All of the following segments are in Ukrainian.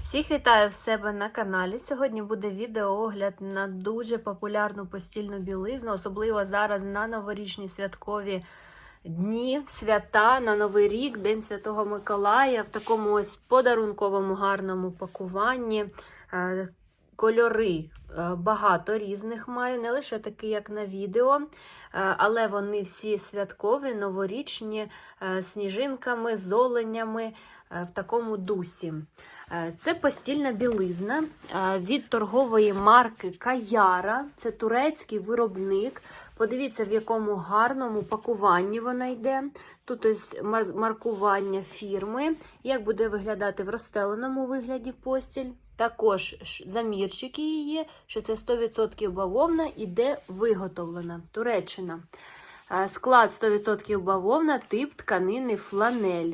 Всіх вітаю в себе на каналі. Сьогодні буде відеоогляд на дуже популярну постільну білизну, особливо зараз на новорічні святкові дні, свята на Новий рік, День Святого Миколая в такому ось подарунковому гарному пакуванні. Кольори е, багато різних маю, не лише такі, як на відео, е, але вони всі святкові, новорічні, е, сніжинками, золенями е, в такому дусі. Це постільна білизна від торгової марки Каяра. Це турецький виробник. Подивіться, в якому гарному пакуванні вона йде. Тут ось маркування фірми, як буде виглядати в розстеленому вигляді постіль. Також замірчики її, що це 100% бавовна і де виготовлена Туреччина. Склад 100% бавовна, тип тканини фланель.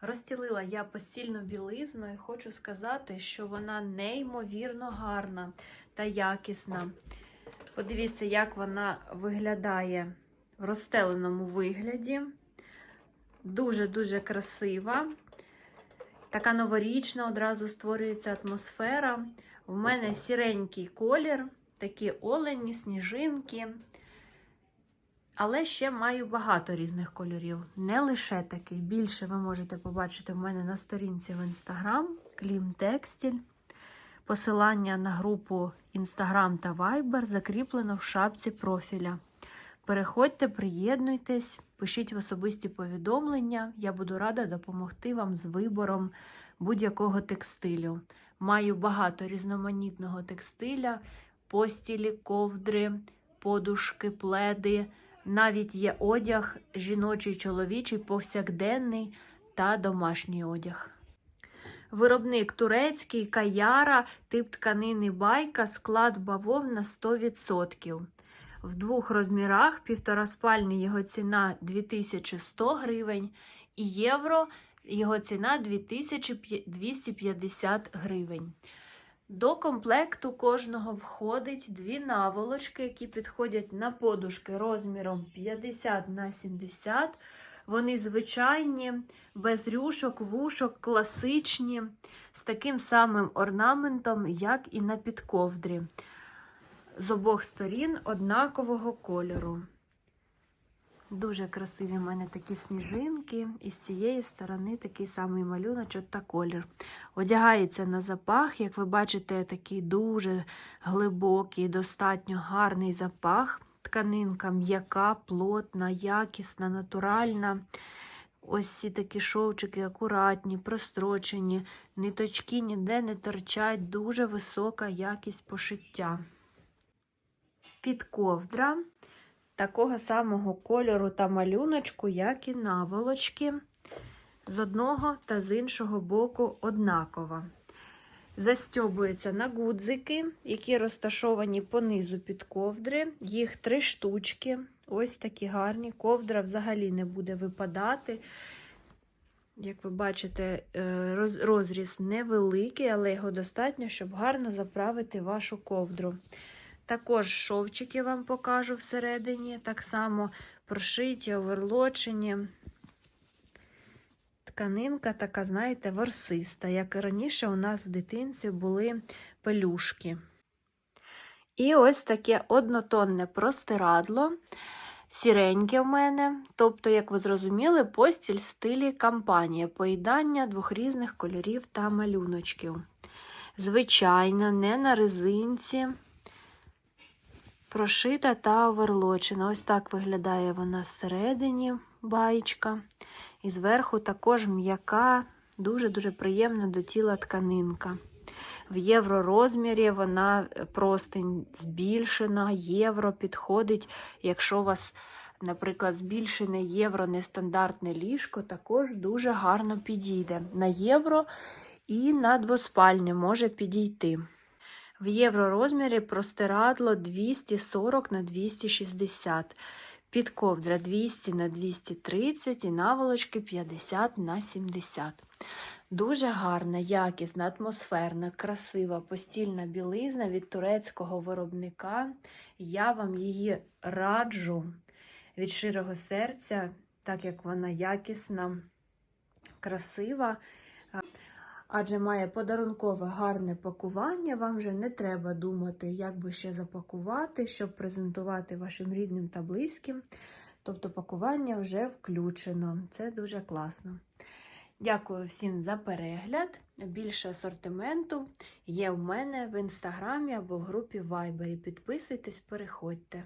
Розстілила я постільну білизну і хочу сказати, що вона неймовірно гарна та якісна. Подивіться, як вона виглядає в розстеленому вигляді. Дуже-дуже красива. Така новорічна одразу створюється атмосфера. У мене сіренький колір, такі олені, сніжинки. Але ще маю багато різних кольорів. Не лише такий. Більше ви можете побачити в мене на сторінці в Instagram Клім Текстіль. Посилання на групу Instagram та Viber закріплено в шапці профіля. Переходьте, приєднуйтесь, пишіть в особисті повідомлення. Я буду рада допомогти вам з вибором будь-якого текстилю. Маю багато різноманітного текстиля, постілі, ковдри, подушки, пледи. Навіть є одяг жіночий, чоловічий, повсякденний та домашній одяг. Виробник турецький, каяра, тип тканини байка, склад бавовна 100%. В двох розмірах півтораспальний його ціна 2100 гривень і євро його ціна 2250 гривень. До комплекту кожного входить дві наволочки, які підходять на подушки розміром 50 на 70. Вони звичайні, без рюшок, вушок, класичні, з таким самим орнаментом, як і на підковдрі. З обох сторін однакового кольору. Дуже красиві в мене такі сніжинки, і з цієї сторони такий самий малюночок та колір. Одягається на запах, як ви бачите, такий дуже глибокий, достатньо гарний запах. Тканинка м'яка, плотна, якісна, натуральна. Ось ці такі шовчики акуратні, прострочені, ниточки ніде не торчать, дуже висока якість пошиття. Підковдра такого самого кольору та малюночку, як і наволочки. З одного та з іншого боку однакова. Застьобується на гудзики, які розташовані по низу під ковдри. Їх три штучки. Ось такі гарні. Ковдра взагалі не буде випадати. Як ви бачите, е, розріз невеликий, але його достатньо, щоб гарно заправити вашу ковдру. Також шовчики вам покажу всередині, так само прошиті, оверлочені. Тканинка така, знаєте, ворсиста, як і раніше у нас в дитинці були пелюшки. І ось таке однотонне простирадло, сіреньке в мене. Тобто, як ви зрозуміли, постіль в стилі кампанія, поїдання двох різних кольорів та малюночків. Звичайно, не на резинці прошита та оверлочена. Ось так виглядає вона всередині баєчка. І зверху також м'яка, дуже-дуже приємна до тіла тканинка. В євро розмірі вона простень збільшена, євро підходить. Якщо у вас, наприклад, збільшене євро нестандартне ліжко, також дуже гарно підійде. На євро і на двоспальне може підійти. В євророзмірі простирадло 240 на 260, підковдра 200 на 230 і наволочки 50 на 70. Дуже гарна, якісна, атмосферна, красива постільна білизна від турецького виробника. Я вам її раджу від щирого серця, так як вона якісна, красива. Адже має подарункове гарне пакування. Вам вже не треба думати, як би ще запакувати, щоб презентувати вашим рідним та близьким. Тобто пакування вже включено. Це дуже класно. Дякую всім за перегляд. Більше асортименту є в мене в інстаграмі або в групі Viber. Підписуйтесь, переходьте.